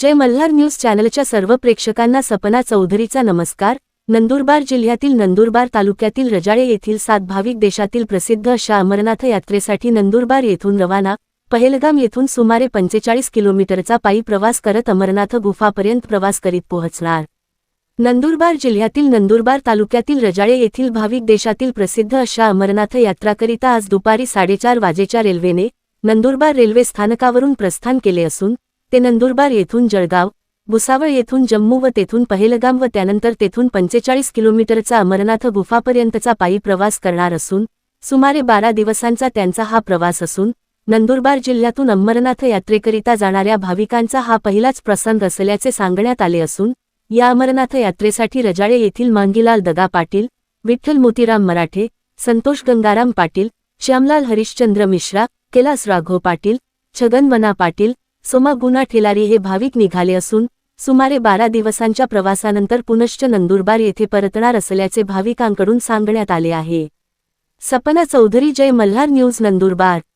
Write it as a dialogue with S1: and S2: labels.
S1: जय Malhar news चॅनलच्या सर्व प्रेक्षकांना सपना चौधरीचा नमस्कार नंदुरबार जिल्ह्यातील नंदुरबार तालुक्यातील रजाळे येथील सात भाविक देशातील प्रसिद्ध अशा अमरनाथ यात्रेसाठी नंदुरबार येथून रवाना पहेलगाम येथून सुमारे पंचेचाळीस किलोमीटरचा पायी प्रवास करत अमरनाथ गुफापर्यंत प्रवास करीत पोहोचणार नंदुरबार जिल्ह्यातील नंदुरबार तालुक्यातील रजाळे येथील भाविक देशातील प्रसिद्ध अशा अमरनाथ यात्राकरिता आज दुपारी साडेचार वाजेच्या रेल्वेने नंदुरबार रेल्वे स्थानकावरून प्रस्थान केले असून ते नंदुरबार येथून जळगाव भुसावळ येथून जम्मू व तेथून पहेलगाम व त्यानंतर तेथून पंचेचाळीस किलोमीटरचा अमरनाथ गुफापर्यंतचा पायी प्रवास करणार असून सुमारे बारा दिवसांचा त्यांचा हा प्रवास असून नंदुरबार जिल्ह्यातून अमरनाथ यात्रेकरिता जाणाऱ्या भाविकांचा हा पहिलाच प्रसंग असल्याचे सांगण्यात आले असून या अमरनाथ यात्रेसाठी रजाळे येथील मांगीलाल दगा पाटील विठ्ठल मोतीराम मराठे संतोष गंगाराम पाटील श्यामलाल हरिश्चंद्र मिश्रा कैलास राघव पाटील छगन मना पाटील सोमा गुना ठेलारी हे भाविक निघाले असून सुमारे बारा दिवसांच्या प्रवासानंतर पुनश्च नंदुरबार येथे परतणार असल्याचे भाविकांकडून सांगण्यात आले आहे सपना चौधरी जय मल्हार न्यूज नंदुरबार